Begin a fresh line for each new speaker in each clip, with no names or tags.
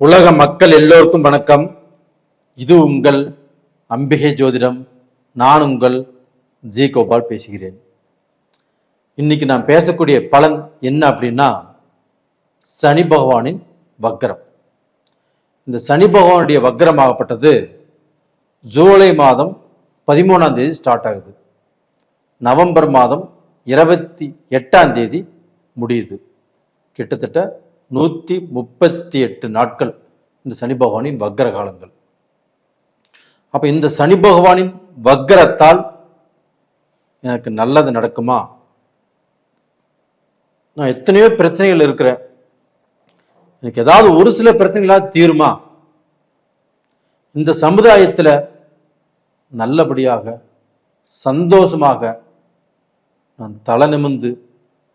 உலக மக்கள் எல்லோருக்கும் வணக்கம். இது உங்கள் அம்பிகை ஜோதிடம். நான் உங்கள் ஜி கோபால் பேசுகிறேன். இன்னைக்கு நான் பேசக்கூடிய பலன் என்ன அப்படின்னா சனி பகவானின் வக்ரம். இந்த சனி பகவானுடைய வக்ரமாகப்பட்டது ஜூலை மாதம் பதிமூணாம் தேதி ஸ்டார்ட் ஆகுது. நவம்பர் மாதம் இருபத்தி எட்டாம் தேதி முடியுது. கிட்டத்தட்ட நூற்றி முப்பத்தி எட்டு நாட்கள் இந்த சனி பகவானின் வக்ர காலங்கள் அப்போ இந்த சனி பகவானின் வக்ரத்தால் எனக்கு நல்லது நடக்குமா? நான் எத்தனையோ பிரச்சனைகள் இருக்கிறேன். எனக்கு ஏதாவது ஒரு சில பிரச்சனைகளாக தீருமா? இந்த சமுதாயத்துல நல்லபடியாக சந்தோஷமாக நான் தலை நிமிர்ந்து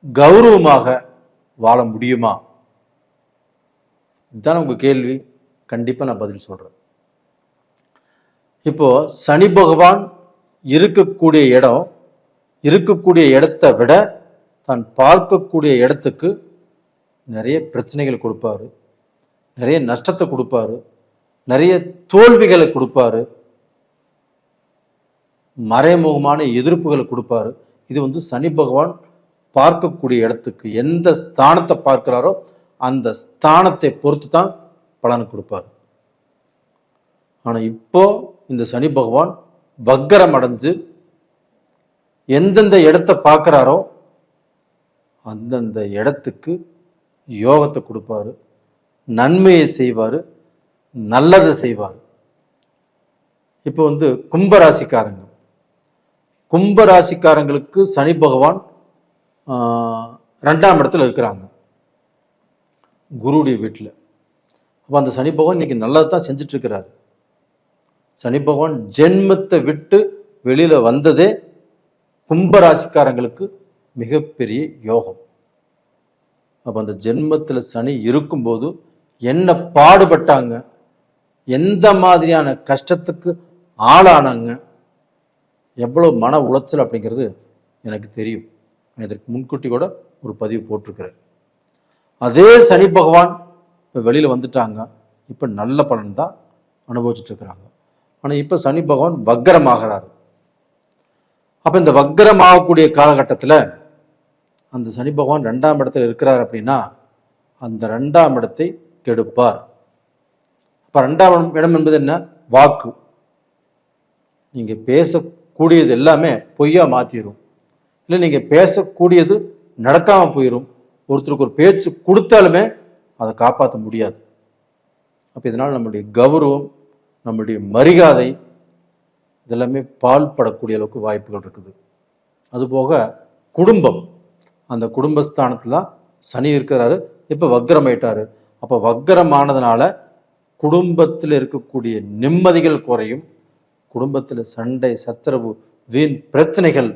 கௌரவமாக வாழ முடியுமா? இதுதான் உங்க கேள்வி. கண்டிப்பா நான் பதில் சொல்றேன். இப்போ சனி பகவான் இருக்கக்கூடிய இடம் இருக்கக்கூடிய இடத்தை விட தான் பார்க்கக்கூடிய இடத்துக்கு நிறைய பிரச்சனைகள் கொடுப்பாரு. நிறைய நஷ்டத்தை கொடுப்பாரு. நிறைய தோல்விகளை கொடுப்பாரு. மறைமுகமான எதிர்ப்புகளை கொடுப்பாரு. இது வந்து சனி பகவான் பார்க்கக்கூடிய இடத்துக்கு எந்த ஸ்தானத்தை பார்க்கிறாரோ அந்த ஸ்தானத்தை பொறுத்து தான் பலன் கொடுப்பார். ஆனால் இப்போ இந்த சனி பகவான் வக்கரம் அடைஞ்சு எந்தெந்த இடத்த பார்க்குறாரோ அந்தந்த இடத்துக்கு யோகத்தை கொடுப்பாரு நன்மையை செய்வார் நல்லதை செய்வார். இப்போ வந்து கும்பராசிக்காரங்க. கும்பராசிக்காரங்களுக்கு சனி பகவான் ரெண்டாம் இடத்துல இருக்கிறாங்க. குருடைய வீட்டில். அப்போ அந்த சனி பகவான் இன்றைக்கி நல்லது தான் செஞ்சிட்டுருக்குறாரு சனி பகவான் ஜென்மத்தை விட்டு வெளியில் வந்ததே கும்பராசிக்காரங்களுக்கு மிகப்பெரிய யோகம். அப்போ அந்த ஜென்மத்தில் சனி இருக்கும்போது என்ன பாடுபட்டாங்க எந்த மாதிரியான கஷ்டத்துக்கு ஆளானாங்க எவ்வளோ மன உளைச்சல் அப்படிங்கிறது எனக்கு தெரியும். நான் இதற்கு முன்கூட்டி கூட ஒரு பதிவு போட்டிருக்கிறேன். அதே சனி பகவான் இப்போ வெளியில் வந்துட்டாங்க. இப்போ நல்ல பலன் தான் அனுபவிச்சுட்ருக்குறாங்க ஆனால் இப்போ சனி பகவான் வக்கரமாகிறார். அப்போ இந்த வக்கரமாகக்கூடிய காலகட்டத்தில் அந்த சனி பகவான் ரெண்டாம் இடத்துல இருக்கிறார் அப்படின்னா அந்த ரெண்டாம் இடத்தை கெடுப்பார். அப்போ ரெண்டாம் இடம் என்பது என்ன? வாக்கு. நீங்கள் பேசக்கூடியது எல்லாமே பொய்யா மாற்றிடும் இல்லை நீங்கள் பேசக்கூடியது நடக்காமல் போயிடும் ஒருத்தருக்கு ஒரு பேச்சு கொடுத்தாலுமே அதை காப்பாற்ற முடியாது. அப்போ இதனால் நம்முடைய கௌரவம் நம்முடைய மரியாதை இதெல்லாமே பால் படக்கூடிய அளவுக்கு வாய்ப்புகள் இருக்குது. அதுபோக குடும்பம். அந்த குடும்பஸ்தானத்தில் சனி இருக்கிறாரு இப்போ வக்கரமாயிட்டாரு அப்போ வக்கரமானதுனால குடும்பத்தில் இருக்கக்கூடிய நிம்மதிகள் குறையும். குடும்பத்தில் சண்டை சச்சரவு வீண் பிரச்சனைகள்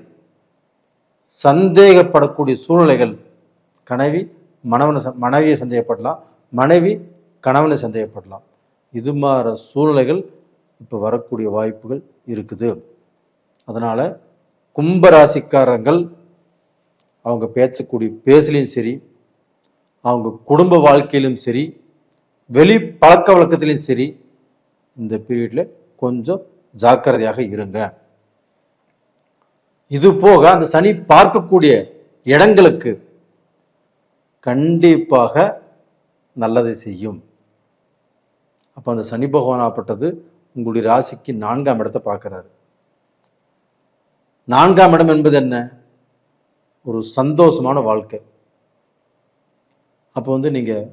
சந்தேகப்படக்கூடிய சூழ்நிலைகள் கனவி மனவனை மனைவியை சந்தேகப்படலாம் மனைவி கணவனை சந்தேகப்படலாம். இது மாதிரி சூழ்நிலைகள் இப்போ வரக்கூடிய வாய்ப்புகள் இருக்குது. அதனால் கும்பராசிக்காரங்கள் அவங்க பேசக்கூடிய பேசலையும் சரி அவங்க குடும்ப வாழ்க்கையிலும் சரி வெளி பழக்க வழக்கத்திலையும் சரி இந்த பீரியடில் கொஞ்சம் ஜாக்கிரதையாக இருங்க. இது போக அந்த சனி பார்க்கக்கூடிய இடங்களுக்கு கண்டிப்பாக நல்லதை செய்யும். அப்போ அந்த சனி பகவானாப்பட்டது உங்களுடைய ராசிக்கு நான்காம் இடத்தை பார்க்குறாரு. நான்காம் இடம் என்பது என்ன? ஒரு சந்தோஷமான வாழ்க்கை. அப்போ வந்து நீங்கள்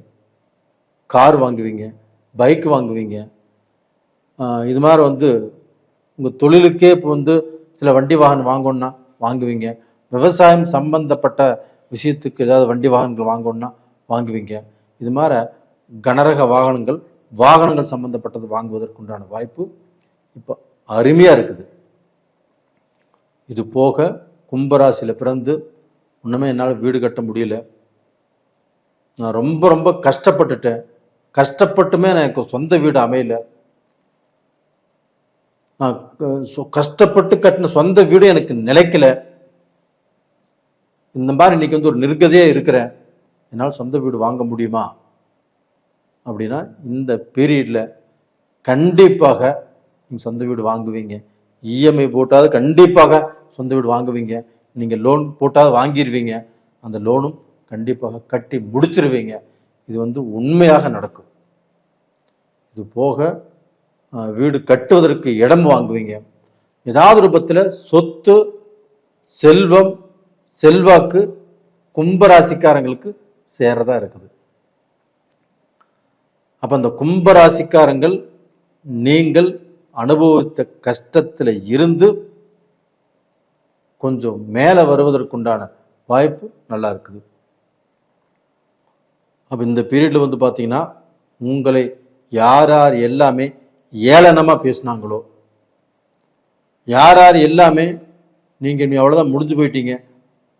கார் வாங்குவீங்க பைக் வாங்குவீங்க. இது மாதிரி வந்து உங்கள் தொழிலுக்கே இப்போ வந்து சில வண்டி வாகனம் வாங்கணும்னா வாங்குவீங்க. விவசாயம் சம்பந்தப்பட்ட விஷயத்துக்கு ஏதாவது வண்டி வாகனங்கள் வாங்கணும்னா வாங்குவீங்க. இது மாதிரி கனரக வாகனங்கள் வாகனங்கள் சம்பந்தப்பட்டது வாங்குவதற்குண்டான வாய்ப்பு இப்போ அருமையாக இருக்குது. இது போக கும்பராசியில் பிறந்து ஒன்றுமே என்னால் வீடு கட்ட முடியல. நான் ரொம்ப ரொம்ப கஷ்டப்பட்டுட்டேன். கஷ்டப்பட்டுமே எனக்கு சொந்த வீடு அமையல. நான் கஷ்டப்பட்டு கட்டின சொந்த வீடு எனக்கு நிலைக்கல. இந்த மாதிரி இன்னைக்கு வந்து ஒரு நிர்கதியாக இருக்கிறேன் என்னால் சொந்த வீடு வாங்க முடியுமா? அப்படின்னா இந்த பீரியடில் கண்டிப்பாக நீங்கள் சொந்த வீடு வாங்குவீங்க. இஎம்ஐ போட்டாவது கண்டிப்பாக சொந்த வீடு வாங்குவீங்க. நீங்கள் லோன் போட்டாவது வாங்கிடுவீங்க அந்த லோனும் கண்டிப்பாக கட்டி முடிச்சிருவீங்க. இது வந்து உண்மையாக நடக்கும். இது போக வீடு கட்டுவதற்கு இடம் வாங்குவீங்க. ஏதாவது ரூபத்தில் சொத்து செல்வம் செல்வாக்கு கும்பராசிக்காரங்களுக்கு சேரதா இருக்குது. அப்ப அந்த கும்பராசிக்காரங்கள் நீங்கள் அனுபவித்த கஷ்டத்துல இருந்து கொஞ்சம் மேலே வருவதற்குண்டான வாய்ப்பு நல்லா இருக்குது. அப்ப இந்த பீரியட்ல வந்து பார்த்தீங்கன்னா உங்களை யார் யார் எல்லாமே ஏளனமா பேசுனாங்களோ யார் யார் எல்லாமே நீங்க நீ அவ்வளவுதான் முடிஞ்சு போயிட்டீங்க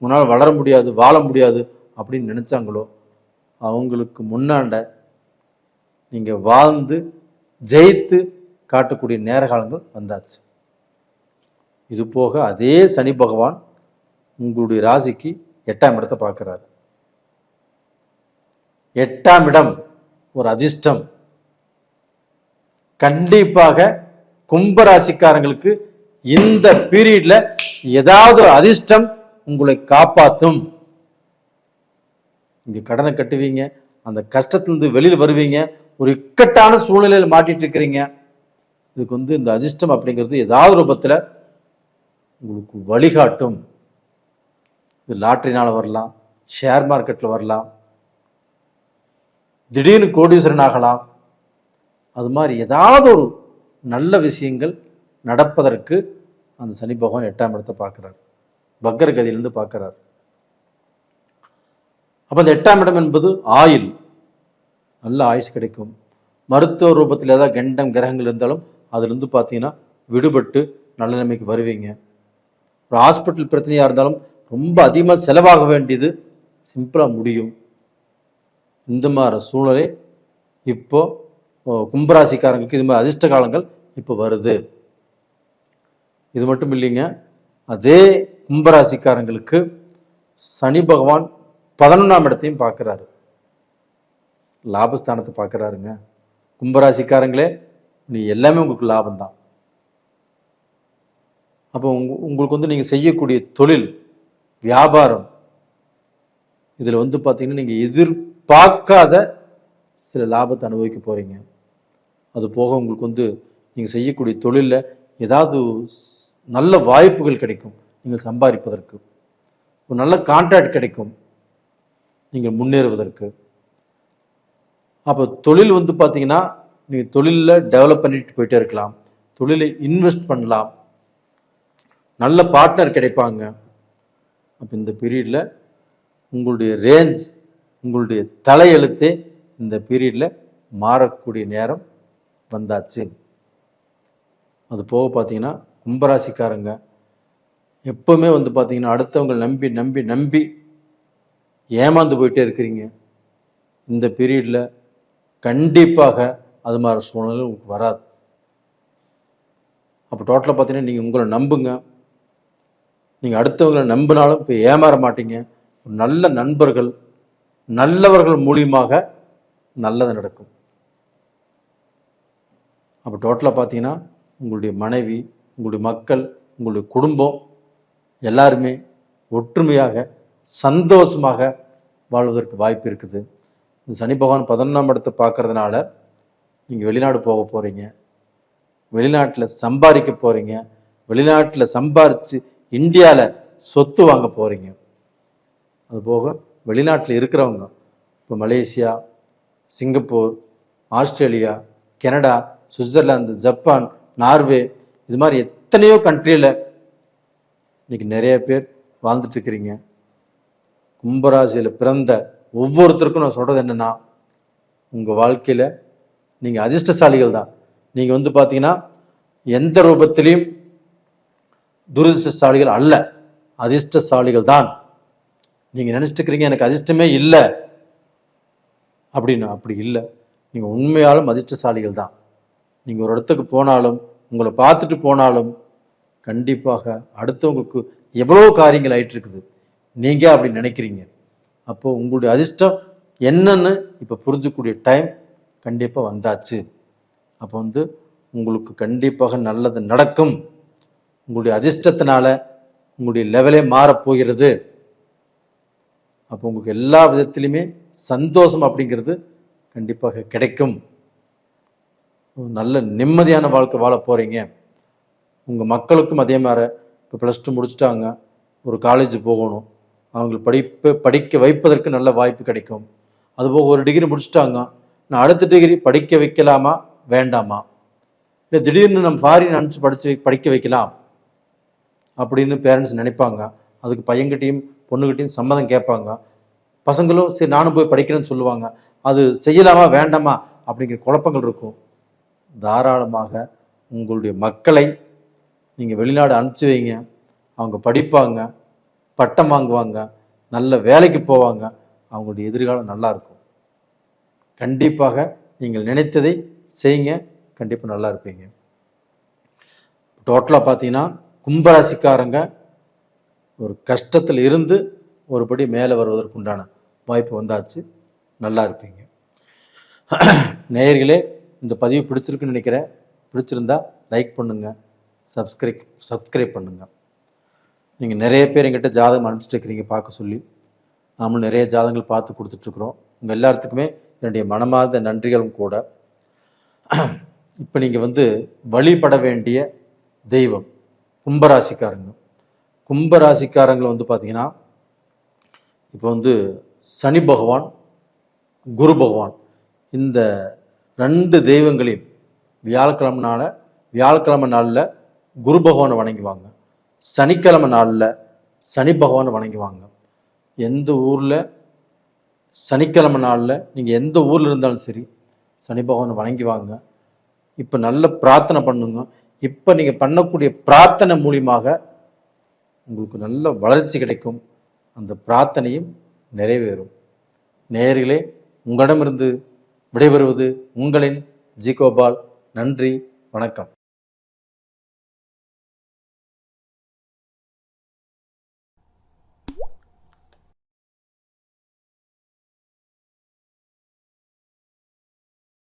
உன்னால் வளர முடியாது வாழ முடியாது அப்படின்னு நினைச்சாங்களோ அவங்களுக்கு முன்னாண்ட நீங்க வாழ்ந்து ஜெயித்து காட்டக்கூடிய நேர காலங்கள் வந்தாச்சு. இது போக அதே சனி பகவான் உங்களுடைய ராசிக்கு எட்டாம் இடத்தை பார்க்கிறார். எட்டாம் இடம் ஒரு அதிர்ஷ்டம். கண்டிப்பாக கும்பராசிக்காரங்களுக்கு இந்த பீரியட்ல ஏதாவது ஒரு அதிர்ஷ்டம் உங்களை காப்பாத்தும். இங்க கடனை கட்டுவீங்க. அந்த கஷ்டத்திலிருந்து வெளியில் வருவீங்க. ஒரு இக்கட்டான சூழ்நிலையில் மாட்டிட்டு இருக்கிறீங்க. இதுக்கு வந்து இந்த அதிர்ஷ்டம் அப்படிங்கிறது ஏதாவது ரூபத்தில் உங்களுக்கு வழிகாட்டும். இது லாட்ரினால் வரலாம். ஷேர் மார்க்கெட்டில் வரலாம். திடீர்னு கோடீஸ்வரன் ஆகலாம். அது மாதிரி ஏதாவது ஒரு நல்ல விஷயங்கள் நடப்பதற்கு அந்த சனி பகவான் எட்டாம் இடத்தை பார்க்குறாரு. பக்கர கதியிலிருந்து பார்க்கிறார். அப்போ அந்த எட்டாம் இடம் என்பது ஆயில். நல்ல ஆயுஸ் கிடைக்கும். மருத்துவ ரூபத்தில் ஏதாவது கண்டம் கிரகங்கள் இருந்தாலும் அதுலேருந்து பார்த்தீங்கன்னா விடுபட்டு நல்ல நிலைமைக்கு வருவீங்க. ஒரு ஹாஸ்பிட்டல் பிரச்சனையாக இருந்தாலும் ரொம்ப அதிகமாக செலவாக வேண்டியது சிம்பிளாக முடியும். இந்த மாதிரி சூழ்நிலை இப்போ கும்பராசிக்காரங்களுக்கு இது மாதிரி அதிர்ஷ்ட காலங்கள் இப்போ வருது. இது மட்டும் இல்லைங்க அதே கும்பராசிக்காரங்களுக்கு சனி பகவான் பதினொன்றாம் இடத்தையும் பார்க்குறாரு. லாபஸ்தானத்தை பார்க்குறாருங்க. கும்பராசிக்காரங்களே நீ எல்லாமே உங்களுக்கு லாபம்தான். அப்போ உங்க உங்களுக்கு வந்து நீங்கள் செய்யக்கூடிய தொழில் வியாபாரம் இதில் வந்து பார்த்தீங்கன்னா நீங்கள் எதிர்பார்க்காத சில லாபத்தை அனுபவிக்க போகிறீங்க அது போக உங்களுக்கு வந்து நீங்கள் செய்யக்கூடிய தொழிலில் ஏதாவது நல்ல வாய்ப்புகள் கிடைக்கும். நீங்கள் சம்பாதிப்பதற்கு ஒரு நல்ல கான்ட்ராக்ட் கிடைக்கும் நீங்கள் முன்னேறுவதற்கு. அப்போ தொழில் வந்து பார்த்தீங்கன்னா நீங்கள் தொழிலில் டெவலப் பண்ணிட்டு போயிட்டே இருக்கலாம் தொழிலை இன்வெஸ்ட் பண்ணலாம். நல்ல பார்ட்னர் கிடைப்பாங்க. அப்போ இந்த பீரியடில் உங்களுடைய ரேஞ்ச் உங்களுடைய தலையெழுத்தே இந்த பீரியடில் மாறக்கூடிய நேரம் வந்தாச்சு. அது போக பார்த்தீங்கன்னா கும்பராசிக்காரங்க எப்பவுமே வந்து பார்த்தீங்கன்னா அடுத்தவங்க நம்பி நம்பி நம்பி ஏமாந்து போயிட்டே இருக்கிறீங்க. இந்த பீரியடில் கண்டிப்பாக அது மாதிரி சூழ்நிலை உங்களுக்கு வராது. அப்போ டோட்டலாக பார்த்தீங்கன்னா நீங்கள் உங்களை நம்புங்க. நீங்கள் அடுத்தவங்களை நம்பினாலும் இப்போ ஏமாற மாட்டீங்க. ஒரு நல்ல நண்பர்கள் நல்லவர்கள் மூலியமாக நல்லது நடக்கும். அப்போ டோட்டலாக பார்த்தீங்கன்னா உங்களுடைய மனைவி உங்களுடைய மக்கள் உங்களுடைய குடும்பம் எல்லாருமே ஒற்றுமையாக சந்தோஷமாக வாழ்வதற்கு வாய்ப்பு இருக்குது. இந்த சனி பகவான் பதினொன்றாம் இடத்தை பார்க்கறதுனால நீங்கள் வெளிநாடு போக போகிறீங்க வெளிநாட்டில் சம்பாதிக்க போகிறீங்க வெளிநாட்டில் சம்பாரித்து இந்தியாவில் சொத்து வாங்க போகிறீங்க அதுபோக வெளிநாட்டில் இருக்கிறவங்க இப்போ Malaysia Singapore Australia Canada Switzerland Japan Norway இது மாதிரி எத்தனையோ கண்ட்ரியில் இன்னைக்கு நிறைய பேர் வாழ்ந்துட்டு இருக்கிறீங்க கும்பராசியில் பிறந்த ஒவ்வொருத்தருக்கும் நான் சொல்கிறது என்னென்னா உங்கள் வாழ்க்கையில் நீங்கள் அதிர்ஷ்டசாலிகள் தான். நீங்கள் வந்து பார்த்தீங்கன்னா எந்த ரூபத்திலையும் துரதிர்ஷ்டசாலிகள் அல்ல. அதிர்ஷ்டசாலிகள் தான். நீங்கள் நினச்சிட்டு இருக்கிறீங்க எனக்கு அதிர்ஷ்டமே இல்லை. அப்படின்னு அப்படி இல்லை. நீங்கள் உண்மையாலும் அதிர்ஷ்டசாலிகள் தான். நீங்கள் ஒரு இடத்துக்கு போனாலும் உங்களை பார்த்துட்டு போனாலும் கண்டிப்பாக அடுத்தவங்களுக்கு எவ்வளோ காரியங்கள் ஆயிட்டு இருக்குது நீங்கள் அப்படி நினைக்கிறீங்க. அப்போ உங்களுடைய அதிர்ஷ்டம் என்னன்னு இப்போ புரிஞ்சக்கூடிய டைம் கண்டிப்பாக வந்தாச்சு. அப்போ வந்து உங்களுக்கு கண்டிப்பாக நல்லது நடக்கும். உங்களுடைய அதிர்ஷ்டத்தினால உங்களுடைய லெவலே மாறப்போகிறது. அப்போ உங்களுக்கு எல்லா விதத்திலையுமே சந்தோஷம் அப்படிங்கிறது கண்டிப்பாக கிடைக்கும். நல்ல நிம்மதியான வாழ்க்கை வாழ போகிறீங்க உங்கள் மக்களுக்கும் அதே மாதிரி இப்போ ப்ளஸ் டூ முடிச்சிட்டாங்க. ஒரு காலேஜ் போகணும். அவங்க படிப்பு படிக்க வைப்பதற்கு நல்ல வாய்ப்பு கிடைக்கும். அதுபோக ஒரு டிகிரி முடிச்சிட்டாங்க. நான் அடுத்த டிகிரி படிக்க வைக்கலாமா? வேண்டாமா? இல்லை திடீர்னு நம்ம ஃபாரின் அனுப்பிச்சு படித்து படிக்க வைக்கலாம். அப்படின்னு பேரண்ட்ஸ் நினைப்பாங்க. அதுக்கு பையன்கிட்டையும் பொண்ணுகிட்டையும் சம்மதம் கேட்பாங்க. பசங்களும் சரி நானும் போய் படிக்கிறேன்னு சொல்லுவாங்க. அது செய்யலாமா? வேண்டாமா? அப்படிங்கிற குழப்பங்கள் இருக்கும். தாராளமாக உங்களுடைய மக்களை நீங்கள் வெளிநாடு அனுப்பிச்சி வைங்க. அவங்க படிப்பாங்க பட்டம் வாங்குவாங்க நல்ல வேலைக்கு போவாங்க. அவங்களுடைய எதிர்காலம் நல்லாயிருக்கும் கண்டிப்பாக நீங்கள் நினைத்ததை செய்யுங்க. கண்டிப்பாக நல்லா இருப்பீங்க. டோட்டலாக பார்த்தீங்கன்னா கும்பராசிக்காரங்க ஒரு கஷ்டத்தில் இருந்து ஒருபடி மேலே வருவதற்கு உண்டான வாய்ப்பு வந்தாச்சு. நல்லா இருப்பீங்க. நேயர்களே இந்த பதிவு பிடிச்சிருக்குன்னு நினைக்கிறேன். பிடிச்சிருந்தா லைக் பண்ணுங்கள் சப்ஸ்கிரைப் சப்ஸ்கிரைப் பண்ணுங்கள் நீங்கள் நிறைய பேர் எங்கிட்ட ஜாதகம் அனுப்பிச்சிட்டு இருக்கிறீங்க பார்க்க சொல்லி. நாமளும் நிறைய ஜாதகங்கள் பார்த்து கொடுத்துட்ருக்குறோம். உங்கள் எல்லாத்துக்குமே என்னுடைய மனமார்ந்த நன்றிகளும் கூட. இப்போ நீங்கள் வந்து வழிபட வேண்டிய தெய்வம் கும்பராசிக்காரங்க. கும்பராசிக்காரங்களை வந்து பார்த்தீங்கன்னா இப்போ வந்து சனி பகவான் குரு பகவான் இந்த ரெண்டு தெய்வங்களையும் வியாழக்கிழமை நாளில் வியாழக்கிழமை நாளில் குரு பகவானை வணங்குவாங்க. சனிக்கிழமை நாளில் சனி பகவானை வணங்குவாங்க. எந்த ஊரில்? சனிக்கிழமை நாளில் நீங்கள் எந்த ஊரில் இருந்தாலும் சரி சனி பகவானை வணங்குவாங்க. இப்போ நல்ல பிரார்த்தனை பண்ணுங்க. இப்போ நீங்கள் பண்ணக்கூடிய பிரார்த்தனை மூலியமாக உங்களுக்கு நல்ல வளர்ச்சி கிடைக்கும். அந்த பிரார்த்தனையும் நிறைவேறும். நேர்களே உங்களிடமிருந்து விடைபெறுவது உங்களின் ஜி கோபால். நன்றி வணக்கம்.